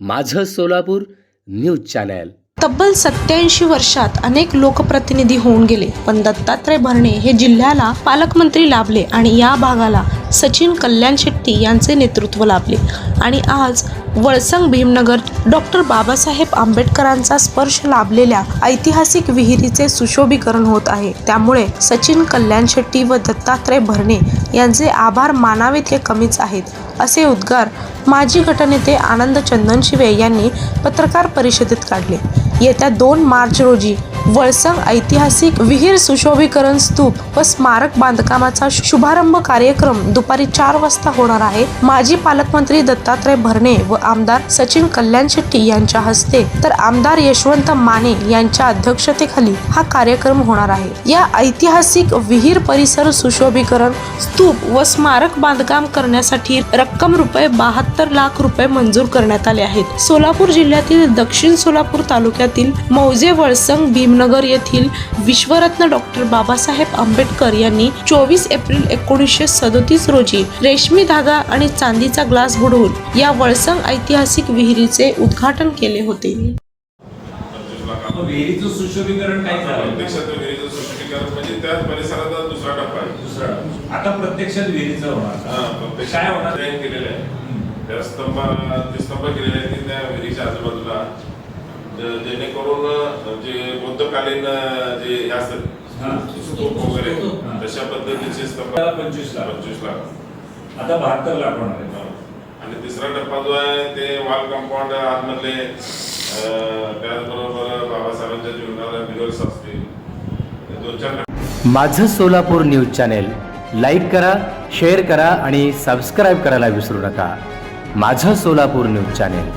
माझं Solapur news channel. तब्बल सत्याऐंशी वर्षात अनेक लोकप्रतिनिधी होऊन गेले पण दत्तात्रय भरणे हे जिल्ह्याला पालकमंत्री लाभले आणि या भागाला सचिन कल्याण शेट्टी यांचे नेतृत्व लाभले. आणि आज वळसंग भीमनगर डॉक्टर बाबासाहेब आंबेडकरांचा स्पर्श लाभलेल्या ऐतिहासिक विहिरीचे सुशोभीकरण होत आहे. त्यामुळे सचिन कल्याण शेट्टी व दत्तात्रय भरणे यांचे आभार मानावेत हे कमीच आहेत. असे उद्गार माजी गटनेते आनंद चंदनशिवे यांनी पत्रकार परिषदेत काढले. येत्या दोन मार्च रोजी वळसंग ऐतिहासिक विहीर सुशोभीकरण स्तूप व स्मारक बांधकामाचा शुभारंभ कार्यक्रम दुपारी चार वाजता होणार आहे. माजी पालकमंत्री दत्तात्रय भरणे व आमदार सचिन कल्याण शेट्टी यांच्या हस्ते तर आमदार यशवंत माने यांच्या अध्यक्षतेखाली हा कार्यक्रम होणार आहे. या ऐतिहासिक विहीर परिसर सुशोभीकरण स्तूप व स्मारक बांधकाम करण्यासाठी रक्कम रुपये बहात्तर लाख रुपये मंजूर करण्यात आले आहेत. सोलापूर जिल्ह्यातील दक्षिण सोलापूर तालुक्यातील मौजे वळसंग भीमनगर येथील विश्वरत्न डॉक्टर बाबासाहेब आंबेडकर यांनी चोवीस एप्रिल एकोणीसशे सदोतीस रोजी रेशमी धागा आणि चांदीचा ग्लास बुडवून या वळसंग ऐतिहासिक विहिरीचे उद्घाटन केले होते. मग विहिरीचं सुशोभीकरण काय झालं? प्रत्यक्षात विहिरीचं सुशोभीकरण म्हणजे त्याच परिसराचा दुसरा टप्पा आहे. दुसरा आता प्रत्यक्षात विहिरीचं होणार. हा, काय होणार? डिझाईन केलेलं आहे. त्या स्तंभ ते स्तंभ केलेले आहेत त्या विहिरीच्या आजूबाजूला. जेणेकरून जे बुद्धकालीन जे हे असतात. तशा पद्धतीचे पंचवीस लाख. पंचवीस लाख आता बहात्तर लाख होणार आहे हा. आणि तिसरा टप्पा जो आहे ते वॉल कंपाऊंड आतमधले अं, त्याचबरोबर बाबासाहेबांच्या जीवनाला मिरर्स असतील हे दोन चार माझं सोलापूर न्यूज चॅनल लाईक करा शेअर करा आणि सबस्क्राईब करायला विसरू नका माझं सोलापूर न्यूज चॅनल